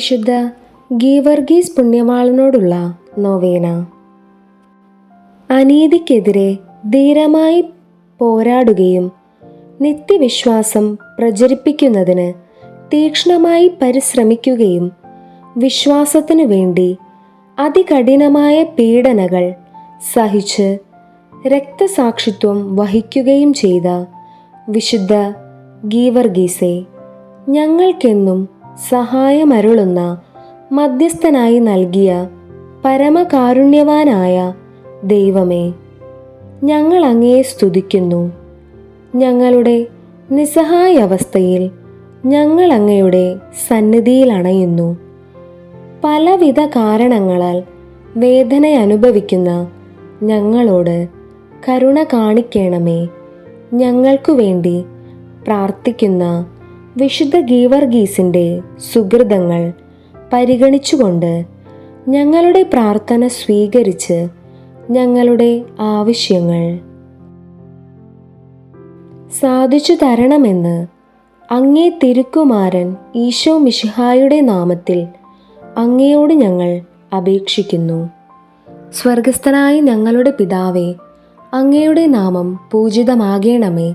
വിശുദ്ധ ഗീവർഗീസ് പുണ്യവാളനോടുള്ള നോവേന. അനീതിക്കെതിരെ ധീരമായി പോരാടുകയും നിത്യവിശ്വാസം പ്രചരിപ്പിക്കുന്നതിന് തീക്ഷ്ണമായി പരിശ്രമിക്കുകയും വിശ്വാസത്തിനു വേണ്ടി അതികഠിനമായ പീഡനകൾ സഹിച്ച് രക്തസാക്ഷിത്വം വഹിക്കുകയും ചെയ്ത വിശുദ്ധ ഗീവർഗീസെ ഞങ്ങൾക്കെന്നും സഹായമരുളുന്ന മധ്യസ്ഥനായി നൽകിയ പരമകാരുണ്യവാനായ ദൈവമേ ഞങ്ങൾ അങ്ങയെ സ്തുതിക്കുന്നു. ഞങ്ങളുടെ നിസ്സഹായ അവസ്ഥയിൽ ഞങ്ങൾ അങ്ങയുടെ സന്നിധിയിൽ അണയുന്നു. പലവിധ കാരണങ്ങളാൽ വേദന അനുഭവിക്കുന്ന ഞങ്ങളോട് കരുണ കാണിക്കണമേ. ഞങ്ങൾക്കു വേണ്ടി പ്രാർത്ഥിക്കുന്ന വിശുദ്ധ ഗീവർഗീസിന്റെ സുഹൃതങ്ങൾ പരിഗണിച്ചുകൊണ്ട് ഞങ്ങളുടെ പ്രാർത്ഥന സ്വീകരിച്ച് ഞങ്ങളുടെ ആവശ്യങ്ങൾ സാധിച്ചു തരണമെന്ന് അങ്ങേ തിരുക്കുമാരൻ ഈശോ മിഷിഹായുടെ നാമത്തിൽ അങ്ങയോട് ഞങ്ങൾ അപേക്ഷിക്കുന്നു. സ്വർഗസ്ഥനായ ഞങ്ങളുടെ പിതാവേ അങ്ങയുടെ നാമം പൂജിതമാകേണമേ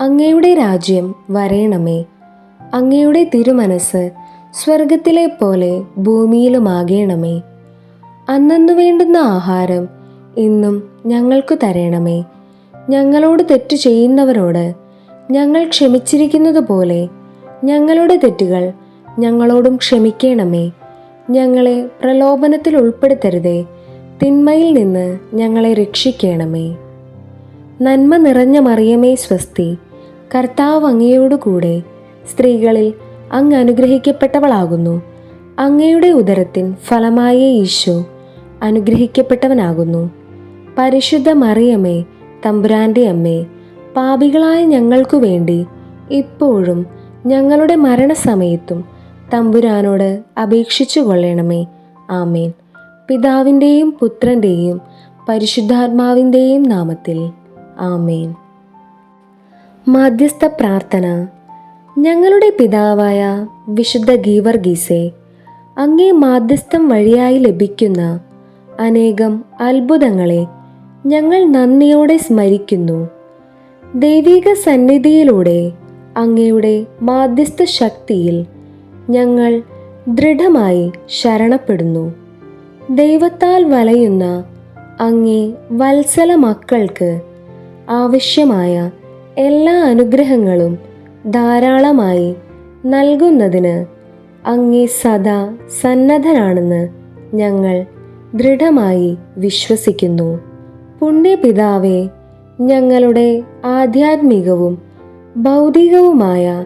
അങ്ങയുടെ രാജ്യം വരേണമേ. അങ്ങയുടെ തിരുമനസ് സ്വർഗത്തിലെ പോലെ ഭൂമിയിലുമാകേണമേ. അന്നു വേണ്ടുന്ന ആഹാരം ഇന്നും ഞങ്ങൾക്ക് തരേണമേ. ഞങ്ങളോട് തെറ്റു ചെയ്യുന്നവരോട് ഞങ്ങൾ ക്ഷമിച്ചിരിക്കുന്നത് പോലെ ഞങ്ങളുടെ തെറ്റുകൾ ഞങ്ങളോടും ക്ഷമിക്കണമേ. ഞങ്ങളെ പ്രലോഭനത്തിൽ ഉൾപ്പെടുത്തരുതേ. തിന്മയിൽ നിന്ന് ഞങ്ങളെ രക്ഷിക്കണമേ. നന്മ നിറഞ്ഞ മറിയമേ സ്വസ്തി. കർത്താവ് അങ്ങയോടുകൂടെ സ്ത്രീകളിൽ അങ്ങ് അനുഗ്രഹിക്കപ്പെട്ടവളാകുന്നു. അങ്ങയുടെ ഉദരത്തിൻ ഫലമായ ഈശോ അനുഗ്രഹിക്കപ്പെട്ടവനാകുന്നു. പരിശുദ്ധ മറിയമ്മേ തമ്പുരാന്റെ അമ്മേ പാപികളായ ഞങ്ങൾക്കു വേണ്ടി ഇപ്പോഴും ഞങ്ങളുടെ മരണസമയത്തും തമ്പുരാനോട് അപേക്ഷിച്ചു കൊള്ളണമേ. ആമേൻ. പിതാവിന്റെയും പുത്രന്റെയും പരിശുദ്ധാത്മാവിന്റെയും നാമത്തിൽ. ആമേൻ. മധ്യസ്ഥ പ്രാർത്ഥന ഞങ്ങളുടെ പിതാവായ വിശുദ്ധ ഗീവർഗീസെ അങ്ങേ മാധ്യസ്ഥം വഴിയായി ലഭിക്കുന്ന അനേകം അത്ഭുതങ്ങളെ ഞങ്ങൾ നന്ദിയോടെ സ്മരിക്കുന്നു. ദൈവിക സന്നിധിയിലൂടെ അങ്ങയുടെ മാധ്യസ്ഥ ശക്തിയിൽ ഞങ്ങൾ ദൃഢമായി ശരണപ്പെടുന്നു. ദൈവത്താൽ വലയുന്ന അങ്ങേ വത്സല മക്കൾക്ക് ആവശ്യമായ എല്ലാ അനുഗ്രഹങ്ങളും ധാരാളമായി നൽകുന്നതിന് അങ്ങേ സദാ സന്നദ്ധനാണെന്ന് ഞങ്ങൾ ദൃഢമായി വിശ്വസിക്കുന്നു. പുണ്യപിതാവെ ഞങ്ങളുടെ ആധ്യാത്മികവും ഭൗതികവുമായ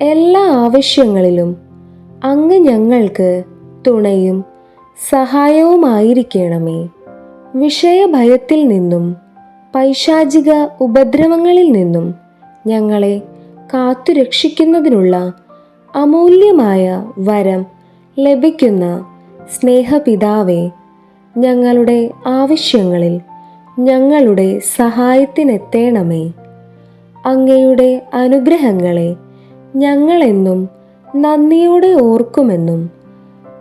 എല്ലാ ആവശ്യങ്ങളിലും അങ്ങ് ഞങ്ങൾക്ക് തുണയും സഹായവുമായിരിക്കണമേ. വിഷയഭയത്തിൽ നിന്നും പൈശാചിക ഉപദ്രവങ്ങളിൽ നിന്നും ഞങ്ങളെ കാത്തുരക്ഷിക്കുന്നതിനുള്ള അമൂല്യമായ വരം ലഭിക്കുന്ന സ്നേഹപിതാവേ ഞങ്ങളുടെ ആവശ്യങ്ങളിൽ ഞങ്ങളുടെ സഹായത്തിനെത്തേണമേ. അങ്ങയുടെ അനുഗ്രഹങ്ങളെ ഞങ്ങളെന്നും നന്ദിയോടെ ഓർക്കുമെന്നും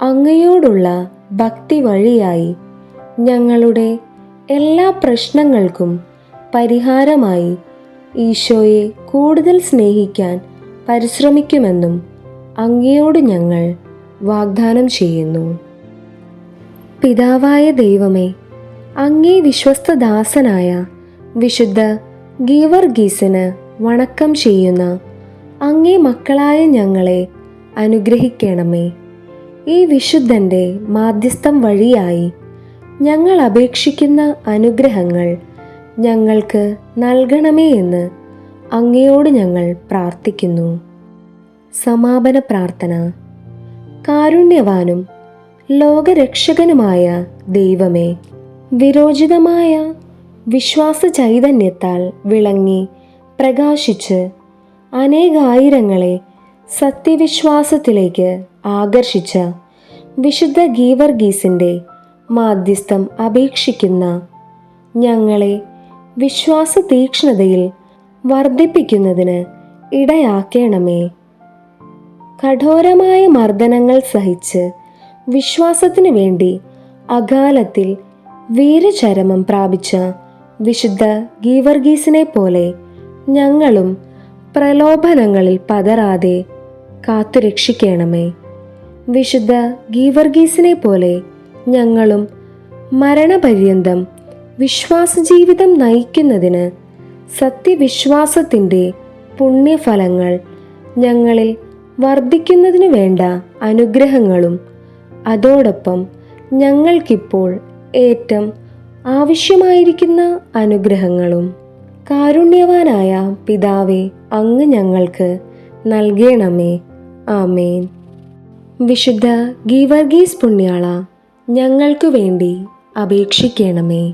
അങ്ങയോടുള്ള ഭക്തി വഴിയായി ഞങ്ങളുടെ എല്ലാ പ്രശ്നങ്ങൾക്കും പരിഹാരമായി ഈശോയെ കൂടുതൽ സ്നേഹിക്കാൻ പരിശ്രമിക്കുമെന്നും അങ്ങയോട് ഞങ്ങൾ വാഗ്ദാനം ചെയ്യുന്നു. പിതാവായ ദൈവമേ അങ്ങേ വിശ്വസ്തദാസനായ വിശുദ്ധ ഗീവർഗീസിന് വണക്കം ചെയ്യുന്ന അങ്ങേ മക്കളായ ഞങ്ങളെ അനുഗ്രഹിക്കണമേ. ഈ വിശുദ്ധന്റെ മാധ്യസ്ഥം വഴിയായി ഞങ്ങൾ അപേക്ഷിക്കുന്ന അനുഗ്രഹങ്ങൾ ഞങ്ങൾക്ക് നൽകണമേ എന്ന് അങ്ങയോട് ഞങ്ങൾ പ്രാർത്ഥിക്കുന്നു. സമാപന പ്രാർത്ഥന. കാരുണ്യവാനും ലോകരക്ഷകനുമായ ദൈവമേ വിരോചിതമായ വിശ്വാസ ചൈതന്യത്താൽ വിളങ്ങി പ്രകാശിച്ച് അനേകായിരങ്ങളെ സത്യവിശ്വാസത്തിലേക്ക് ആകർഷിച്ച വിശുദ്ധ ഗീവർഗീസിന്റെ മാധ്യസ്ഥം അപേക്ഷിക്കുന്ന ഞങ്ങളെ വിശ്വാസ തീക്ഷ്ണതയിൽ വർദ്ധിപ്പിക്കുന്നതിന് ഇടയാക്കേണമേ. കഠോരമായ മർദ്ദനങ്ങൾ സഹിച്ച് വിശ്വാസത്തിനു വേണ്ടി അകാലത്തിൽ വീരചരമം പ്രാപിച്ച വിശുദ്ധ ഗീവർഗീസിനെ പോലെ ഞങ്ങളും പ്രലോഭനങ്ങളിൽ പതരാതെ കാത്തുരക്ഷിക്കണമേ. വിശുദ്ധ ഗീവർഗീസിനെ പോലെ ഞങ്ങളും മരണപര്യന്തം വിശ്വാസജീവിതം നയിക്കുന്നതിന് സത്യവിശ്വാസത്തിന്റെ പുണ്യഫലങ്ങൾ ഞങ്ങളിൽ വർദ്ധിക്കുന്നതിനു വേണ്ട അനുഗ്രഹങ്ങളും അതോടൊപ്പം ഞങ്ങൾക്കിപ്പോൾ ഏറ്റവും ആവശ്യമായിരിക്കുന്ന അനുഗ്രഹങ്ങളും. കാരുണ്യവാനായ പിതാവെ അങ്ങ് ഞങ്ങൾക്ക് നൽകണമേ. ആമേൻ. വിശുദ്ധ ഗീവർഗീസ് പുണ്യാള ഞങ്ങൾക്കു വേണ്ടി അപേക്ഷിക്കണമേ.